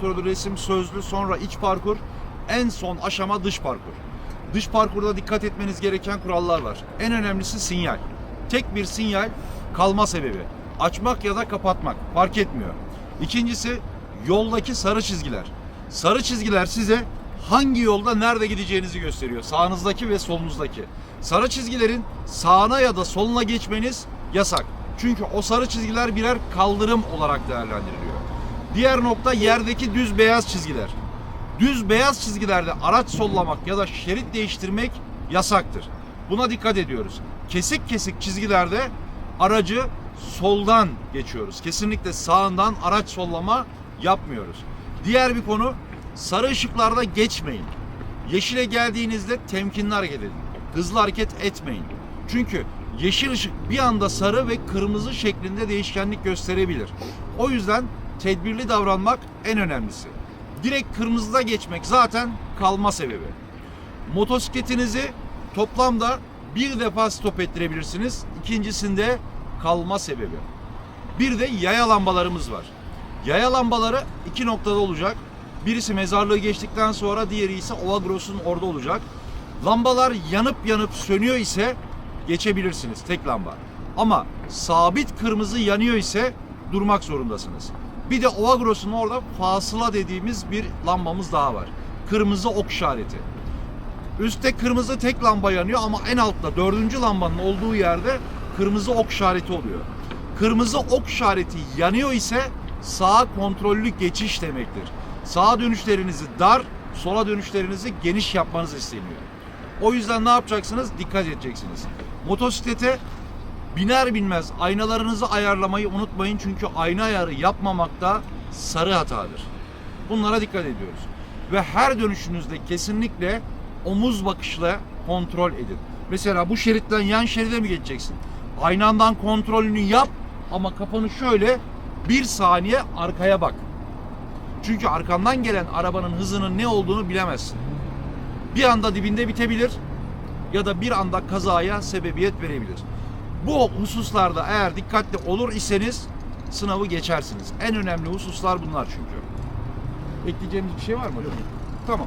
Kontrollü resim, sözlü, sonra iç parkur, en son aşama dış parkur. Dış parkurda dikkat etmeniz gereken kurallar var. En önemlisi sinyal. Tek bir sinyal kalma sebebi. Açmak ya da kapatmak fark etmiyor. İkincisi yoldaki sarı çizgiler. Sarı çizgiler size hangi yolda nerede gideceğinizi gösteriyor. Sağınızdaki ve solunuzdaki. Sarı çizgilerin sağına ya da soluna geçmeniz yasak. Çünkü o sarı çizgiler birer kaldırım olarak değerlendiriliyor. Diğer nokta yerdeki düz beyaz çizgiler. Düz beyaz çizgilerde araç sollamak ya da şerit değiştirmek yasaktır. Buna dikkat ediyoruz. Kesik kesik çizgilerde aracı soldan geçiyoruz. Kesinlikle sağından araç sollama yapmıyoruz. Diğer bir konu sarı ışıklarda geçmeyin. Yeşile geldiğinizde temkinli hareket edin. Hızlı hareket etmeyin. Çünkü yeşil ışık bir anda sarı ve kırmızı şeklinde değişkenlik gösterebilir. O yüzden tedbirli davranmak en önemlisi. Direkt kırmızıda geçmek zaten kalma sebebi. Motosikletinizi toplamda bir defa stop ettirebilirsiniz. İkincisinde kalma sebebi. Bir de yaya lambalarımız var. Yaya lambaları iki noktada olacak. Birisi mezarlığı geçtikten sonra diğeri ise Ova Gross'un orada olacak. Lambalar yanıp yanıp sönüyor ise geçebilirsiniz tek lamba. Ama sabit kırmızı yanıyor ise durmak zorundasınız. Bir de Ova Gross'un orada fasıla dediğimiz bir lambamız daha var. Kırmızı ok işareti. Üstte kırmızı tek lamba yanıyor ama en altta dördüncü lambanın olduğu yerde kırmızı ok işareti oluyor. Kırmızı ok işareti yanıyor ise sağa kontrollü geçiş demektir. Sağa dönüşlerinizi dar, sola dönüşlerinizi geniş yapmanız isteniyor. O yüzden ne yapacaksınız? Dikkat edeceksiniz. Motosiklete biner binmez aynalarınızı ayarlamayı unutmayın çünkü ayna ayarı yapmamakta sarı hatadır. Bunlara dikkat ediyoruz. Ve her dönüşünüzde kesinlikle omuz bakışla kontrol edin. Mesela bu şeritten yan şeride mi geçeceksin? Aynandan kontrolünü yap ama kafanı şöyle bir saniye arkaya bak. Çünkü arkandan gelen arabanın hızının ne olduğunu bilemezsin. Bir anda dibinde bitebilir ya da bir anda kazaya sebebiyet verebilir. Bu hususlarda eğer dikkatli olur iseniz sınavı geçersiniz. En önemli hususlar bunlar çünkü. Ekleyeceğimiz bir şey var mı hocam? Tamam.